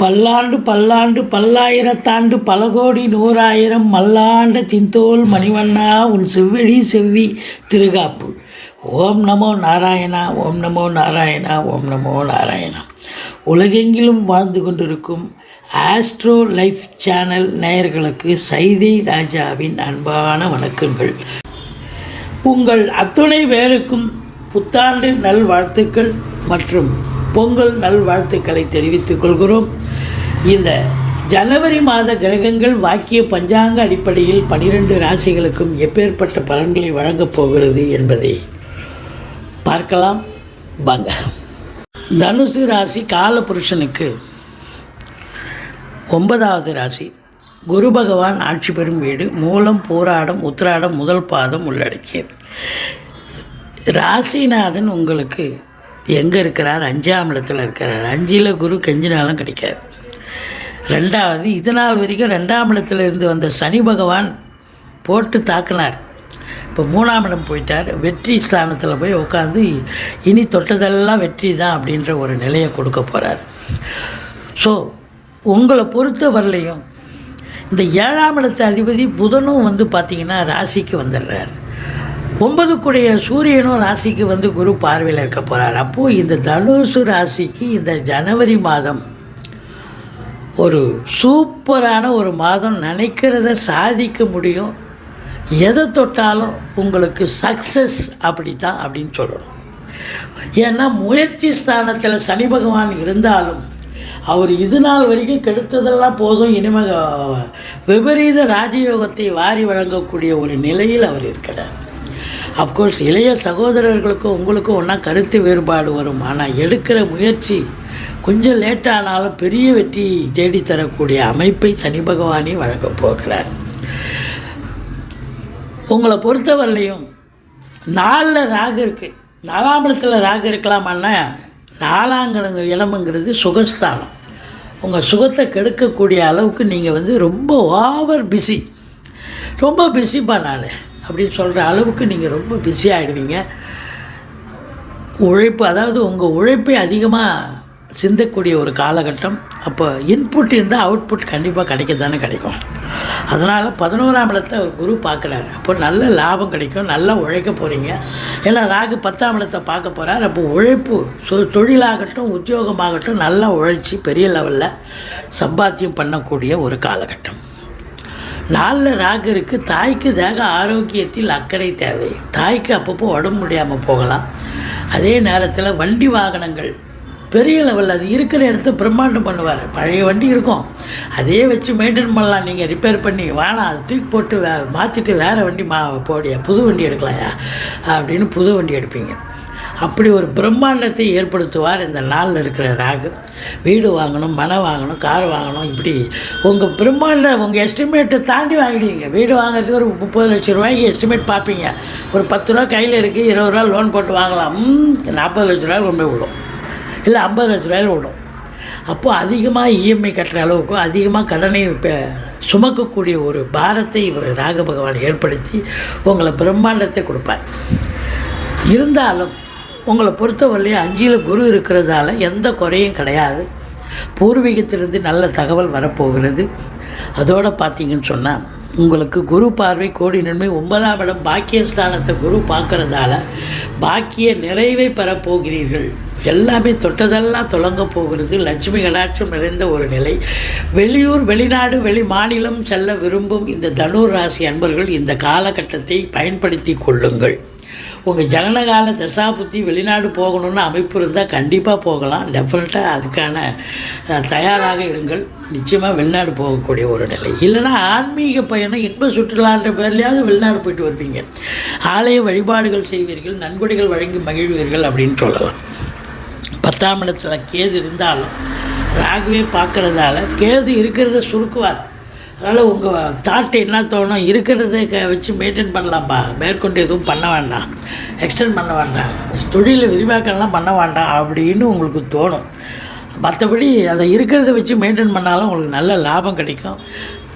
பல்லாண்டு பல்லாண்டு பல்லாயிரத்தாண்டு பல கோடி நூறாயிரம் மல்லாண்ட தின்தோல் மணிவண்ணா உன் செவ்விழி செவ்வி திருகாப்பு. ஓம் நமோ நாராயணா ஓம் நமோ நாராயணா ஓம் நமோ நாராயணா. உலகெங்கிலும் வாழ்ந்து கொண்டிருக்கும் ஆஸ்ட்ரோ லைஃப் சேனல் நேயர்களுக்கு சைதை ராஜாவின் அன்பான வணக்கங்கள். உங்கள் அத்துணை பேருக்கும் புத்தாண்டு நல்வாழ்த்துக்கள் மற்றும் பொங்கல் நல்வாழ்த்துக்களை தெரிவித்துக் கொள்கிறோம். இந்த ஜனவரி மாத கிரகங்கள் வாக்கிய பஞ்சாங்க அடிப்படையில் பனிரெண்டு ராசிகளுக்கும் எப்பேற்பட்ட பலன்களை வழங்கப் போகிறது என்பதை பார்க்கலாம். வாங்க. தனுசு ராசி காலபுருஷனுக்கு ஒன்பதாவது ராசி. குரு பகவான் ஆட்சி பெறும் வீடு மூலம் போராடம் உத்திராடம் முதல் பாதம் உள்ளடக்கியது. ராசிநாதன் உங்களுக்கு எங்கே இருக்கிறார்? அஞ்சாம் இடத்துல இருக்கிறார். அஞ்சில் குரு கெஞ்சினாலும் கிடைக்காது. ரெண்டாவது இது நாள் வரைக்கும் ரெண்டாம் இடத்துல இருந்து வந்த சனி பகவான் போட்டு தாக்குனார். இப்போ மூணாம் இடம் போயிட்டார். வெற்றி ஸ்தானத்தில் போய் உட்காந்து இனி தொட்டதெல்லாம் வெற்றி தான் அப்படின்ற ஒரு நிலையை கொடுக்க போகிறார் ஸோ உங்களை பொறுத்த வரலையும் இந்த ஏழாம் இடத்து அதிபதி புதனும் வந்து பார்த்திங்கன்னா ராசிக்கு வந்துடுறார். ஒன்பதுக்குடைய சூரியனும் ராசிக்கு வந்து குரு பார்வையில் இருக்க போகிறார் அப்போது இந்த தனுசு ராசிக்கு இந்த ஜனவரி மாதம் ஒரு சூப்பரான ஒரு மாதம் நினைக்கிறத சாதிக்க முடியும். எதை தொட்டாலும் உங்களுக்கு சக்ஸஸ் அப்படி தான் அப்படின்னு சொல்லணும். ஏன்னா முயற்சி ஸ்தானத்தில் சனி பகவான் இருந்தாலும் அவர் இது நாள் வரைக்கும் கெடுத்ததெல்லாம் போதும். இனிமே விபரீத ராஜயோகத்தை வாரி வழங்கக்கூடிய ஒரு நிலையில் அவர் இருக்கிறார். அஃப்கோர்ஸ் இளைய சகோதரர்களுக்கும் உங்களுக்கும் ஒன்றா கருத்து வேறுபாடு வரும். ஆனால் எடுக்கிற முயற்சி கொஞ்சம் லேட்டானாலும் பெரிய வெற்றி தேடித்தரக்கூடிய அமைப்பை சனி பகவானே வழங்கப் போகிறார். உங்களை பொறுத்தவரையிலையும் நாலில் ராகு இருக்குது நாலாம் இடத்துல ராகு இருக்கலாமான்னா நாலாங்கிற இடமுங்கிறது சுகஸ்தானம். உங்கள் சுகத்தை கெடுக்கக்கூடிய அளவுக்கு நீங்கள் வந்து ரொம்ப ஓவர் பிஸி ரொம்ப பிஸிப்பா நான் அப்படின்னு சொல்கிற அளவுக்கு நீங்கள் ரொம்ப பிஸி ஆகிடுவீங்க உழைப்பு அதாவது உங்கள் உழைப்பை அதிகமாக சிந்தக்கூடிய ஒரு காலகட்டம். அப்போ இன்புட் இருந்தால் அவுட்புட் கண்டிப்பாக கிடைக்க தானே கிடைக்கும். அதனால் பதினோராம் இடத்தை ஒரு குரு பார்க்குறாரு. அப்போ நல்ல லாபம் கிடைக்கும் நல்லா உழைக்க போகிறீங்க ஏன்னா ராகு பத்தாம் இடத்தை பார்க்க போகிறார் அப்போ உழைப்பு சொ தொழிலாகட்டும் உத்தியோகமாகட்டும் நல்லா உழைச்சி பெரிய லெவலில் சம்பாத்தியம் பண்ணக்கூடிய ஒரு காலகட்டம். நாலில் ராகு இருக்குது தாய்க்கு தேக ஆரோக்கியத்தில் அக்கறை தேவை. தாய்க்கு அப்பப்போ உடம்பு முடியாமல் போகலாம். அதே நேரத்தில் வண்டி வாகனங்கள் பெரிய லெவலில் அது இருக்கிற இடத்த பிரம்மாண்டம் பண்ணுவார். பழைய வண்டி இருக்கும். அதே வச்சு மெயின்டைன் பண்ணலாம். நீங்கள் ரிப்பேர் பண்ணி வேணாம் அதை தூக்கி போட்டு வே மாற்றிட்டு வேறு வண்டி மா போடியா புது வண்டி எடுக்கலாயா? அப்படின்னு புது வண்டி எடுப்பீங்க. அப்படி ஒரு பிரம்மாண்டத்தை ஏற்படுத்துவார் இந்த நாளில் இருக்கிற ராகு. வீடு வாங்கணும் மனை வாங்கணும் கார் வாங்கணும் இப்படி. உங்கள் பிரம்மாண்ட உங்கள் எஸ்டிமேட்டை தாண்டி வாங்கிடுவீங்க. வீடு வாங்குறதுக்கு ஒரு முப்பது லட்சம் ரூபாய்க்கு எஸ்டிமேட் பார்ப்பீங்க. ஒரு பத்து ரூபா கையில் இருக்குது இருபது ரூபா லோன் போட்டு வாங்கலாம். நாற்பது லட்ச ரூபாய் கொண்டு போய் விடும். இல்லை ஐம்பது லட்ச ரூபாயில் விடும். அப்போது அதிகமாக இஎம்ஐ கட்டுற அளவுக்கு அதிகமாக கடனை இப்போ சுமக்கக்கூடிய ஒரு பாரத்தை இவர் ராக பகவான் ஏற்படுத்தி உங்களை பிரம்மாண்டத்தை கொடுப்பார். இருந்தாலும் உங்களை பொறுத்தவரையிலே அஞ்சில் குரு இருக்கிறதால எந்த குறையும் கிடையாது. பூர்வீகத்திலிருந்து நல்ல தகவல் வரப்போகிறது. அதோடு பார்த்தீங்கன்னு சொன்னால் உங்களுக்கு குரு பார்வை கோடி நன்மை ஒன்பதாம் இடம் பாக்கியஸ்தானத்தை குரு பார்க்குறதால பாக்கிய நிறைவை பெறப்போகிறீர்கள் எல்லாமே தொட்டதெல்லாம் தொடங்க போகிறது. லட்சுமி கடாட்சம் நிறைந்த ஒரு நிலை. வெளியூர் வெளிநாடு வெளி மாநிலம் செல்ல விரும்பும் இந்த தனுர் ராசி அன்பர்கள் இந்த காலகட்டத்தை பயன்படுத்தி கொள்ளுங்கள். உங்கள் ஜனனகால தசாபுத்தி வெளிநாடு போகணும்னு அமைப்பு இருந்தால் கண்டிப்பாக போகலாம். டெஃபினட்டாக அதுக்கான தயாராக இருங்கள். நிச்சயமாக வெளிநாடு போகக்கூடிய ஒரு நிலை. இல்லைன்னா ஆன்மீக பயணம் இன்ப சுற்றுலான்ற பேர்லையாவது வெளிநாடு போயிட்டு வருவீங்க. ஆலய வழிபாடுகள் செய்வீர்கள் நன்கொடைகள் வழங்கி மகிழ்வீர்கள் அப்படின்னு சொல்லலாம். பத்தாம் இடத்துல கேது இருந்தாலும் ராகுவே பார்க்குறதால கேது இருக்கிறத சுருக்குவார். அதனால் உங்கள் தாட் என்ன தோணும்? இருக்கிறத க வச்சு மெயின்டைன் பண்ணலாம்ப்பா மேற்கொண்டு எதுவும் பண்ண வேண்டாம். எக்ஸ்டெண்ட் பண்ண வேண்டாம். தொழிலை விரிவாக்கம்லாம் பண்ண வேண்டாம் அப்படின்னு உங்களுக்கு தோணும். மற்றபடி அதை இருக்கிறத வச்சு மெயின்டைன் பண்ணாலும் உங்களுக்கு நல்ல லாபம் கிடைக்கும்.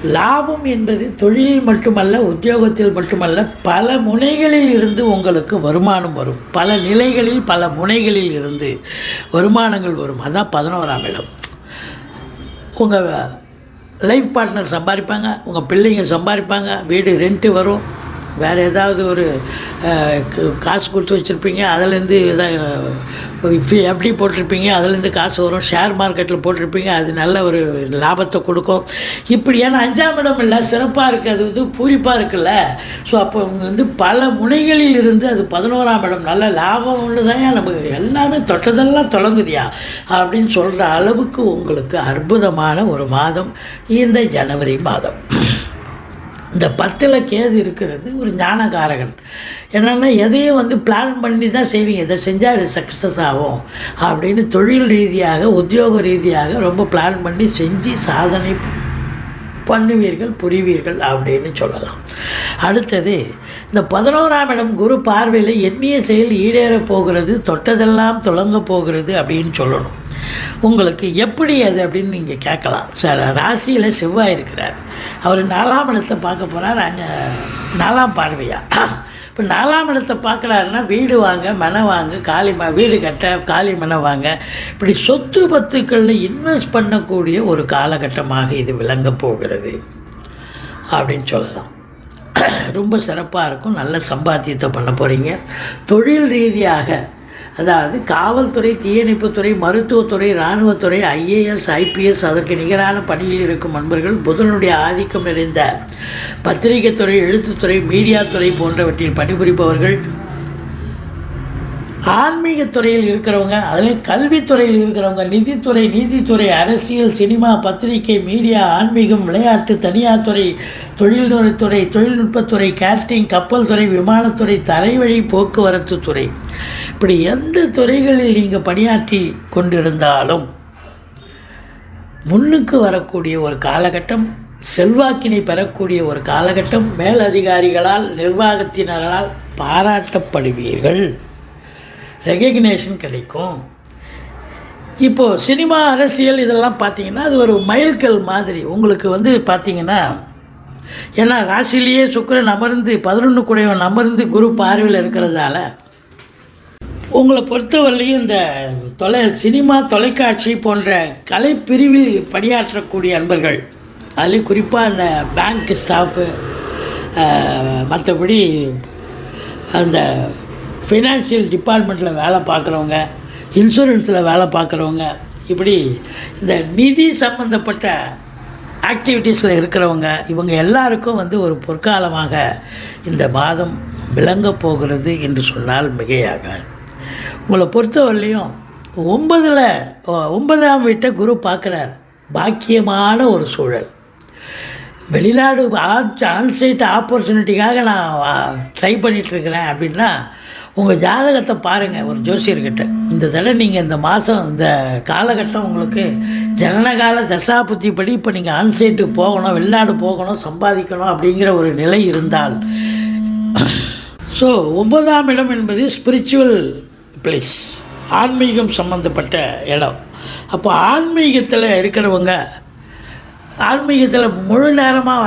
லாபம் என்பது தொழிலில் மட்டுமல்ல உத்தியோகத்தில் மட்டுமல்ல பல முனைகளில் இருந்து உங்களுக்கு வருமானம் வரும். பல நிலைகளில் பல முனைகளில் இருந்து வருமானங்கள் வரும். அதுதான் பதினோராம் இடம். உங்கள் லைஃப் பார்ட்னர் சம்பாதிப்பாங்க உங்கள் பிள்ளைங்க சம்பாதிப்பாங்க வீடு ரெண்ட்டு வரும். வேறு ஏதாவது ஒரு காசு கொடுத்து வச்சுருப்பீங்க அதுலேருந்து எதாவது எப்படி போட்டிருப்பீங்க அதுலேருந்து காசு வரும். ஷேர் மார்க்கெட்டில் போட்டிருப்பீங்க அது நல்ல ஒரு லாபத்தை கொடுக்கும். இப்படி ஏன்னா அஞ்சாம் இடம் இல்லை சிறப்பாக இருக்குது அது வந்து பூரிப்பாக இருக்குல்ல. ஸோ அப்போ அவங்க வந்து பல முனைகளில் இருந்து அது பதினோராம் இடம். நல்ல லாபம் ஒன்று தான் நமக்கு எல்லாமே தொட்டதெல்லாம் தொடங்குதியா அப்படின்னு சொல்கிற அளவுக்கு உங்களுக்கு அற்புதமான ஒரு மாதம் இந்த ஜனவரி மாதம். இந்த பத்தில் கேது இருக்கிறது ஒரு ஞானகாரகன். என்னென்னா எதையும் வந்து பிளான் பண்ணி தான் செய்வீங்க. இதை செஞ்சால் இது சக்ஸஸ் ஆகும். அப்படின்னு தொழில் ரீதியாக உத்தியோக ரீதியாக ரொம்ப பிளான் பண்ணி செஞ்சு சாதனை பண்ணுவீர்கள் புரிவீர்கள் அப்படின்னு சொல்லலாம். அடுத்தது இந்த பதினோராம் இடம் குரு பார்வையில் எண்ணிய செயல் ஈடேறப் போகிறது தொட்டதெல்லாம் தொடங்க போகிறது அப்படின்னு சொல்லணும். உங்களுக்கு எப்படி அது அப்படின்னு நீங்கள் கேட்கலாம். சார் ராசியில் செவ்வாய் இருக்கிறார். அவர் நாலாம் இடத்தை பார்க்க போகிறார் அங்கே நாலாம் பார்வையா? இப்போ நாலாம் இடத்தை பார்க்குறாருன்னா வீடு வாங்க மனை வாங்க காலி ம வீடு கட்ட காலி மனை வாங்க. இப்படி சொத்து பத்துக்களில் இன்வெஸ்ட் பண்ணக்கூடிய ஒரு காலகட்டமாக இது விளங்க போகிறது அப்படின்னு சொல்லலாம். ரொம்ப சிறப்பாக இருக்கும். நல்ல சம்பாத்தியத்தை பண்ண போகிறீங்க தொழில் ரீதியாக அதாவது காவல்துறை தீயணைப்புத்துறை மருத்துவத்துறை இராணுவத்துறை ஐஏஎஸ் ஐபிஎஸ் அதற்கு நிகரான பணியில் இருக்கும் நண்பர்கள் புதனுடைய ஆதிக்கம் நிறைந்த பத்திரிகைத்துறை எழுத்துத்துறை மீடியாத்துறை போன்றவற்றில் பணிபுரிப்பவர்கள் ஆன்மீகத்துறையில் இருக்கிறவங்க அதுலேயும் கல்வித்துறையில் இருக்கிறவங்க நிதித்துறை நீதித்துறை அரசியல் சினிமா பத்திரிகை மீடியா ஆன்மீகம் விளையாட்டு தனியார் துறை தொழில்துறைத்துறை தொழில்நுட்பத்துறை கேட்டரிங் கப்பல் துறை விமானத்துறை தரைவழி போக்குவரத்து துறை இப்படி எந்த துறைகளில் நீங்கள் பணியாற்றி கொண்டிருந்தாலும் முன்னுக்கு வரக்கூடிய ஒரு காலகட்டம் செல்வாக்கினை பெறக்கூடிய ஒரு காலகட்டம் மேலதிகாரிகளால் நிர்வாகத்தினரால் பாராட்டப்படுவீர்கள். ரெகக்னேஷன் கிடைக்கும். இப்போது சினிமா அரசியல் இதெல்லாம் பார்த்தீங்கன்னா அது ஒரு மைல்கல் மாதிரி. உங்களுக்கு வந்து பார்த்தீங்கன்னா ஏன்னா ராசிலேயே சுக்கிரன் அமர்ந்து பதினொன்று குடையவன் அமர்ந்து குரு பார்வையில் இருக்கிறதால உங்களை பொறுத்தவரையிலையும் இந்த தொலை சினிமா தொலைக்காட்சி போன்ற கலைப்பிரிவில் பணியாற்றக்கூடிய அன்பர்கள் அதுலேயும் குறிப்பாக அந்த பேங்க் ஸ்டாஃபு மற்றபடி அந்த ஃபினான்ஷியல் டிபார்ட்மெண்ட்டில் வேலை பார்க்குறவங்க இன்சூரன்ஸில் வேலை பார்க்குறவங்க இப்படி இந்த நிதி சம்பந்தப்பட்ட ஆக்டிவிட்டீஸில் இருக்கிறவங்க இவங்க எல்லாருக்கும் வந்து ஒரு பொற்காலமாக இந்த மாதம் விளங்கப் போகிறது என்று சொன்னால் மிகையாகாது உங்களை பொறுத்தவரையிலையும் ஒன்பதில் ஒன்பதாம் வீட்டை குரு பார்க்குறார். பாக்கியமான ஒரு சூழல். வெளிநாடு ஆன்சைட் ஆப்பர்ச்சுனிட்டிக்காக நான் ட்ரை பண்ணிகிட்ருக்கிறேன் அப்படின்னா உங்கள் ஜாதகத்தை பாருங்கள் ஒரு ஜோசியர்கிட்ட. இந்த தடவை நீங்கள் இந்த மாதம் இந்த காலகட்டம் உங்களுக்கு ஜனனகால தசாபுத்திப்படி இப்போ நீங்கள் ஆன்சைட்டு போகணும் வெளிநாடு போகணும் சம்பாதிக்கணும் அப்படிங்கிற ஒரு நிலை இருந்தால். ஸோ ஒன்பதாம் இடம் என்பது ஸ்பிரிச்சுவல் பிளேஸ் ஆன்மீகம் சம்மந்தப்பட்ட இடம். அப்போ ஆன்மீகத்தில் இருக்கிறவங்க ஆன்மீகத்தில் முழு நேரமாக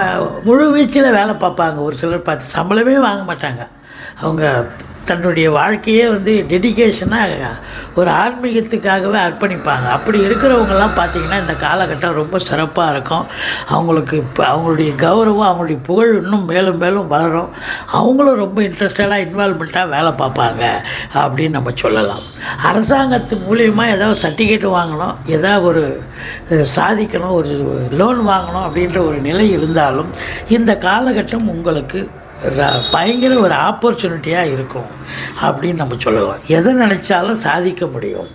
முழு வீச்சில் வேலை பார்ப்பாங்க. ஒரு சிலர் பார்த்து சம்பளமே வாங்க மாட்டாங்க. அவங்க தன்னுடைய வாழ்க்கையே வந்து டெடிகேஷனாக ஒரு ஆன்மீகத்துக்காகவே அர்ப்பணிப்பாங்க. அப்படி இருக்கிறவங்கெல்லாம் பார்த்திங்கன்னா இந்த காலகட்டம் ரொம்ப சிறப்பாக இருக்கும். அவங்களுக்கு இப்போ அவங்களுடைய கௌரவம் அவங்களுடைய புகழ் இன்னும் மேலும் மேலும் வளரும். அவங்களும் ரொம்ப இன்ட்ரெஸ்டடாக இன்வால்மெண்ட்டாக வேலை பார்ப்பாங்க அப்படின்னு நம்ம சொல்லலாம். அரசாங்கத்து மூலியமாக ஏதாவது சர்டிஃபிகேட் வாங்கணும் ஏதாவது ஒரு சாதிக்கணும் ஒரு லோன் வாங்கணும் அப்படின்ற ஒரு நிலை இருந்தாலும் இந்த காலகட்டம் உங்களுக்கு பயங்கர ஒரு ஆப்பர்ச்சுனிட்டியாக இருக்கும் அப்படின்னு நம்ம சொல்லலாம். எதை நினச்சாலும் சாதிக்க முடியும்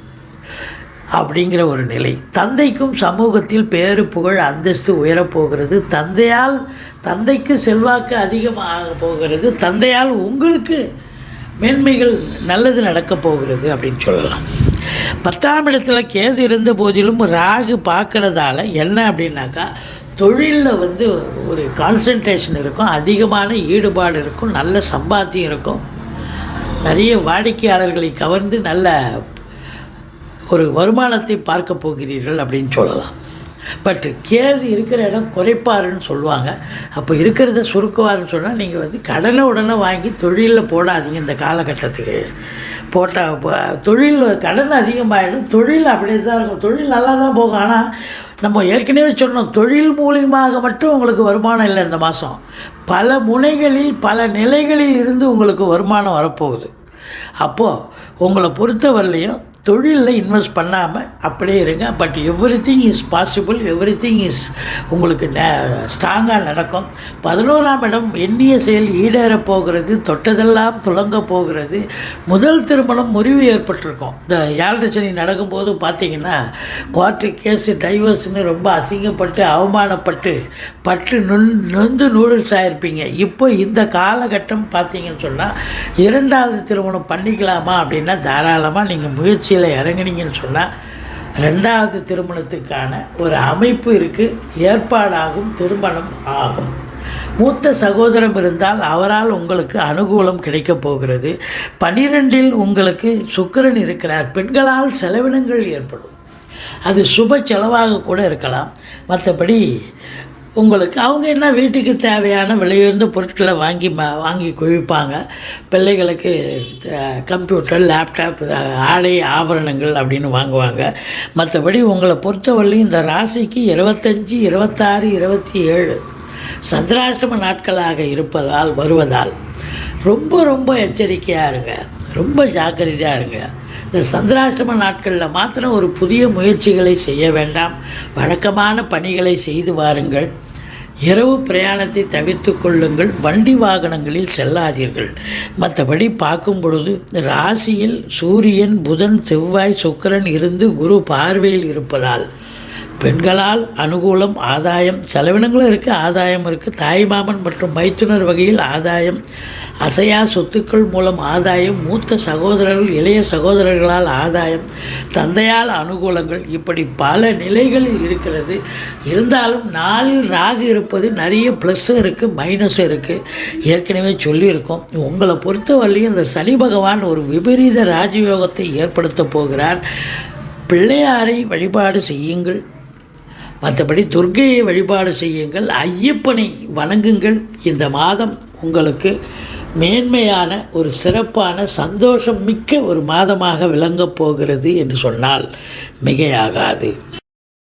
அப்படிங்கிற ஒரு நிலை. தந்தைக்கும் சமூகத்தில் பேரு புகழ் அந்தஸ்து உயரப்போகிறது. தந்தையால் தந்தைக்கு செல்வாக்கு அதிகமாக போகிறது. தந்தையால் உங்களுக்கு மேன்மைகள் நல்லது நடக்கப் போகிறது அப்படின்னு சொல்லலாம். பத்தாம் இடத்துல கேது இருந்த போதிலும் ராகு பார்க்குறதால என்ன அப்படின்னாக்கா தொழிலில் வந்து ஒரு கான்சன்ட்ரேஷன் இருக்கும் அதிகமான ஈடுபாடு இருக்கும் நல்ல சம்பாத்தியம் இருக்கும். நிறைய வாடிக்கையாளர்களை கவர்ந்து நல்ல ஒரு வருமானத்தை பார்க்க போகிறீர்கள் அப்படின்னு சொல்லலாம். பட் கேது இருக்கிற இடம் குறைப்பாருன்னு சொல்லுவாங்க. அப்போ இருக்கிறத சுருக்குவாருன்னு சொன்னால் நீங்கள் வந்து கடனை உடனே வாங்கி தொழிலில் போடாதீங்க இந்த காலகட்டத்துக்கு. போட்டால் தொழில் கடன் அதிகமாகிடும் தொழில் அப்படியே தான் இருக்கும். தொழில் நல்லா தான் போகும். ஆனால் நம்ம ஏற்கனவே சொன்னோம் தொழில் மூலியமாக மட்டும் உங்களுக்கு வருமானம் இல்லை இந்த மாதம் பல முனைகளில் பல நிலைகளில் இருந்து உங்களுக்கு வருமானம் வரப்போகுது. அப்போது உங்களை பொறுத்தவரையிலையும் தொழிலில் இன்வெஸ்ட் பண்ணாமல் அப்படியே இருங்க. But everything is possible everything is உங்களுக்கு ஸ்ட்ராங்காக நடக்கும். பதினோராம் இடம் எண்ணிய செயல் ஈடேறப் போகிறது தொட்டதெல்லாம் துளங்க போகிறது. முதல் திருமணம் முறிவு ஏற்பட்டிருக்கும். இந்த யாழ்ரச்சனை நடக்கும்போது பார்த்தீங்கன்னா கோர்ட்டு கேஸு டைவர்ஸ்னு ரொம்ப அசிங்கப்பட்டு அவமானப்பட்டு பட்டு நுண் நொந்து நூடுல்ஸ் ஆகிருப்பீங்க இப்போ இந்த காலகட்டம் பார்த்தீங்கன்னு சொன்னால் இரண்டாவது திருமணம் பண்ணிக்கலாமா அப்படின்னா தாராளமாக நீங்கள் முயற்சி முயற்சியில் இறங்குனீங்கன்னு சொன்னால் ரெண்டாவது திருமணத்துக்கான ஒரு அமைப்பு இருக்குது ஏற்பாடாகும் திருமணம் ஆகும். மூத்த சகோதரம் இருந்தால் அவரால் உங்களுக்கு அனுகூலம் கிடைக்கப் போகிறது. பனிரெண்டில் உங்களுக்கு சுக்கிரன் இருக்கிறார். பெண்களால் செலவினங்கள் ஏற்படும். அது சுப செலவாக கூட இருக்கலாம். மற்றபடி உங்களுக்கு அவங்க என்ன வீட்டுக்கு தேவையான விலையுயர்ந்த பொருட்களை வாங்கி ம வாங்கி குவிப்பாங்க. பிள்ளைகளுக்கு கம்ப்யூட்டர் லேப்டாப் ஆடை ஆபரணங்கள் அப்படின்னு வாங்குவாங்க. மற்றபடி உங்களை பொறுத்தவரையிலும் இந்த ராசிக்கு இருபத்தஞ்சி இருபத்தாறு இருபத்தி ஏழு சந்திராஷ்டம நாட்களாக இருப்பதால் வருவதால் ரொம்ப ரொம்ப எச்சரிக்கையாக இருங்க. ரொம்ப ஜாக்கிரதையாக இருங்க. இந்த சந்திராஷ்டம நாட்களில் மாத்திரம் ஒரு புதிய முயற்சிகளை செய்ய வேண்டாம். வழக்கமான பணிகளை செய்து வாருங்கள். இரவு பிரயாணத்தை தவிர்த்து கொள்ளுங்கள். வண்டி வாகனங்களில் செல்லாதீர்கள். மற்றபடி பார்க்கும் பொழுது ராசியில் சூரியன் புதன் செவ்வாய் சுக்கிரன் இருந்து குரு பார்வையில் இருப்பதால் பெண்களால் அனுகூலம் ஆதாயம் செலவினங்களும் இருக்குது ஆதாயம் இருக்குது தாய்மாமன் மற்றும் மைத்துனர் வகையில் ஆதாயம் அசையா சொத்துக்கள் மூலம் ஆதாயம் மூத்த சகோதரர்கள் இளைய சகோதரர்களால் ஆதாயம் தந்தையால் அனுகூலங்கள். இப்படி பல நிலைகளில் இருக்கிறது. இருந்தாலும் நாளில் ராகு இருப்பது நிறைய ப்ளஸ்ஸும் இருக்குது மைனஸும் இருக்குது ஏற்கனவே சொல்லியிருக்கோம். உங்களை பொறுத்தவரையும் இந்த சனி பகவான் ஒரு விபரீத ராஜயோகத்தை ஏற்படுத்த போகிறார். பிள்ளையாரை வழிபாடு செய்யுங்கள். மற்றபடி துர்கையை வழிபாடு செய்யுங்கள் ஐயப்பனை வணங்குங்கள். இந்த மாதம் உங்களுக்கு மேன்மையான ஒரு சிறப்பான சந்தோஷம் மிக்க ஒரு மாதமாக விளங்கப் போகிறது என்று சொன்னால் மிகையாகாது.